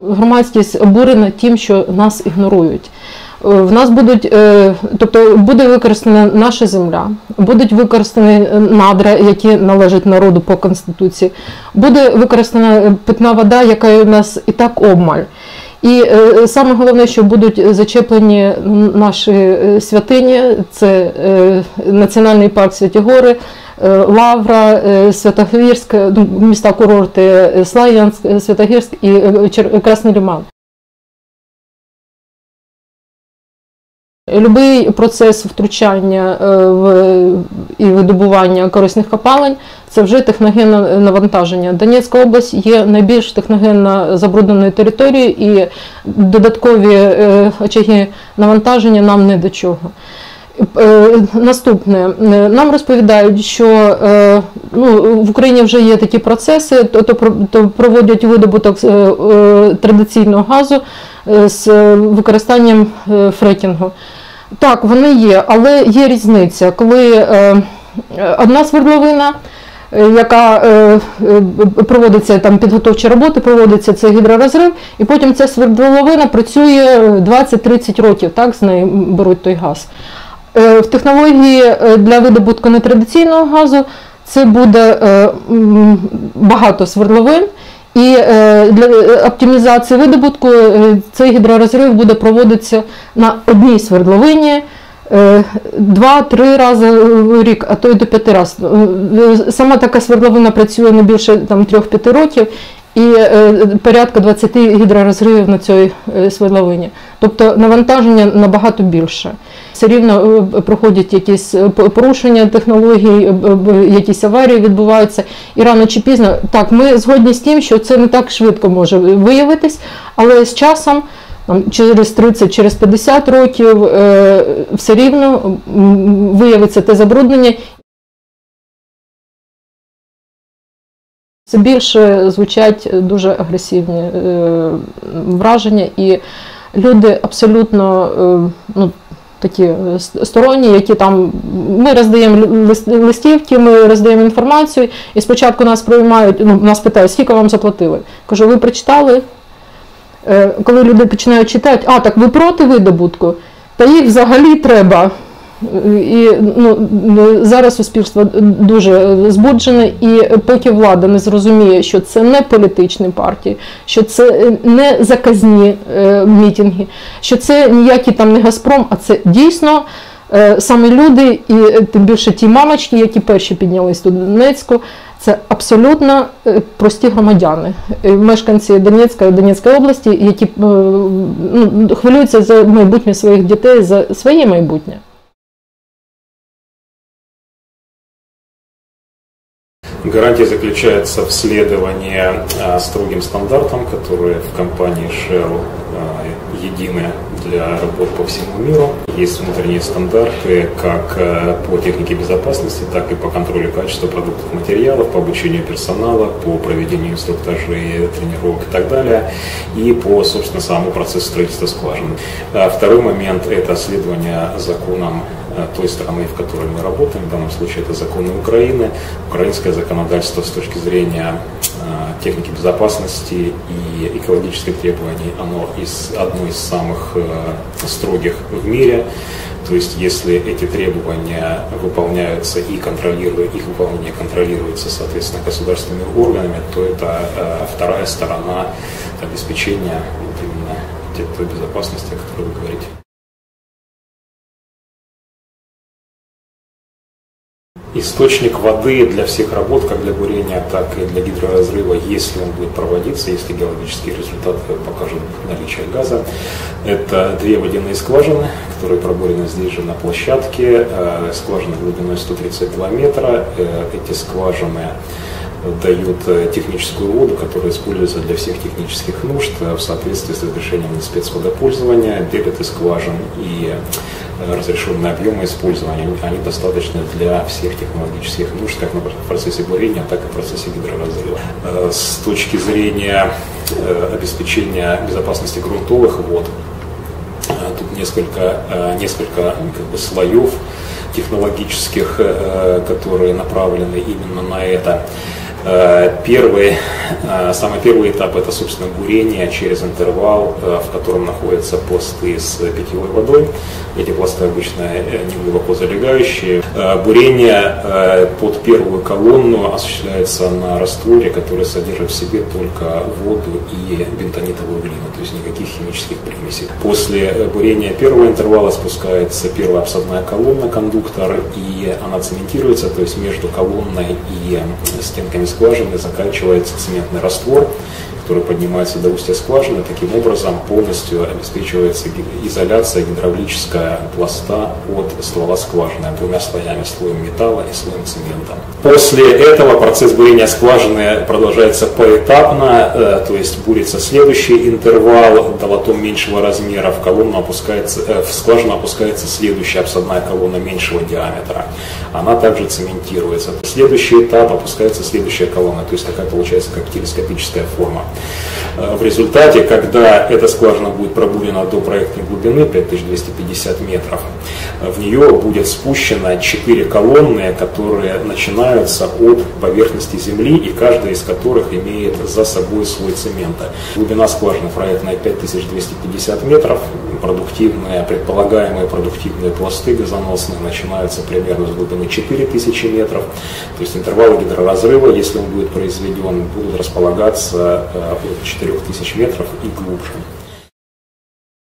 Громадськість обурена тим, що нас ігнорують. Е, В нас будуть, е, тобто буде використана наша земля, будуть використані надра, які належать народу по конституції, буде використана питна вода, яка у нас і так обмаль. І е, саме головне, що будуть зачеплені наші святині, це Національний парк Святі Гори, Лавра, е, Святогірськ, ну, міста курорти е, Слав'янськ, е, Святогірськ і е, Красний Лиман. Любий процес втручання е, в і видобування корисних копалень це вже техногенне навантаження. Донецька область є найбільш техногенно забрудненою територією, і додаткові е, очаги навантаження нам не до чого. Е, Наступне Е, нам розповідають, що е, ну, в Україні вже є такі процеси, то, то, проводять видобуток традиційного газу з використанням фрекінгу. Так, вони є, але є різниця, коли одна свердловина, яка проводиться там підготовчі роботи, проводиться цей гідророзрив, і потім ця свердловина працює 20-30 років, так, з неї беруть той газ. Е, В технології е, для видобутку нетрадиційного газу це буде е, багато свердловин, і для оптимізації видобутку цей гідророзрив буде проводитися на одній свердловині два-три рази в рік, а то й до п'яти разів. Сама така свердловина працює не більше там, 3-5 років, і е, порядка 20 гідророзривів на цій е, свердловині. Тобто навантаження набагато більше. Все рівно е, проходять якісь порушення технологій, якісь аварії відбуваються. І рано чи пізно, так, ми згодні з тим, що це не так швидко може виявитись, але з часом. Через 30, через 50 років все рівно виявиться те забруднення, Це більше звучать дуже агресивні е, враження, і люди абсолютно е, ну, такі сторонні, які там ми роздаємо листівки, ми роздаємо інформацію, і спочатку нас приймають, ну, нас питають, скільки вам заплатили. Кажу, ви прочитали? Е, Коли люди починають читати, а так ви проти видобутку, та їх взагалі треба. І ну, зараз суспільство дуже збуджене, і поки влада не зрозуміє, що це не політичні партії, що це не заказні е, мітинги, що це ніякий там не Газпром, а це дійсно е, саме люди, і е, тим більше ті мамочки, які перші піднялись до Донецьку, це абсолютно е, прості громадяни, е, мешканці Донецька Донецької області, які е, ну, хвилюються за майбутнє своїх дітей, за своє майбутнє. Гарантия заключается в следовании а, строгим стандартам, которые в компании Shell едины для работ по всему миру. Есть внутренние стандарты как а, по технике безопасности, так и по контролю качества продуктов материалов, по обучению персонала, по проведению инструктажей, тренировок и так далее, и по, собственно, самому процессу строительства скважин. А Второй момент – это следование законам э, той страны, в которой мы работаем, в данном случае это законы Украины, украинское законодательство с точки зрения э, техники безопасности и экологических требований, оно из, одно из самых э, строгих в мире. То есть, если эти требования выполняются и контролируют, их выполнение контролируется, соответственно, государственными органами, то это э, вторая сторона обеспечения вот именно той безопасности, о которой вы говорите. Источник воды для всех работ, как для бурения, так и для гидроразрыва, если он будет проводиться, если геологические результаты покажут наличие газа, это две водяные скважины, которые пробурены здесь же на площадке, э, скважины глубиной 132 метра. Э, Эти скважины дают э, техническую воду, которая используется для всех технических нужд в соответствии с разрешением на спецводопользования, дебеты скважин и разрешенные объемы использования, они достаточны для всех технологических нужд, как на процессе бурения, так и в процессе гидроразрыва. Э, С точки зрения э, обеспечения безопасности грунтовых вод, э, Тут несколько, несколько ну, как бы, слоев технологических, которые направлены именно на это. Первый, самый первый этап это, собственно, бурение через интервал, в котором находятся посты с питьевой водой. Эти пласты обычно не глубоко залегающие. Бурение под первую колонну осуществляется на растворе, который содержит в себе только воду и бентонитовую глину, то есть никаких химических примесей. После бурения первого интервала спускается первая обсадная колонна, кондуктор, и она цементируется, то есть между колонной и стенками скважины заканчивается цементный раствор, который поднимается до устья скважины. Таким образом полностью обеспечивается изоляция гидравлическая пласта от ствола скважины двумя слоями, слоем металла и слоем цемента. После этого процесс бурения скважины продолжается поэтапно, э, то есть бурится следующий интервал долотом меньшего размера, в колонну опускается, э, в скважину опускается следующая обсадная колонна меньшего диаметра. Она также цементируется. Следующий этап опускается следующая колонна, то есть такая получается как телескопическая форма. Э, в результате, когда эта скважина будет пробурена до проектной глубины 5250 метров, э, в нее будет спущено 4 колонны, которые начинаются от поверхности земли и каждая из которых имеет за собой слой цемента. Глубина скважины проектная 5250 метров, продуктивные, предполагаемые продуктивные пласты газоносные начинаются примерно с глубины 4000 метров. То есть интервалы гидроразрыва, если он будет произведен, будут располагаться э, от 4000 метров и глубже.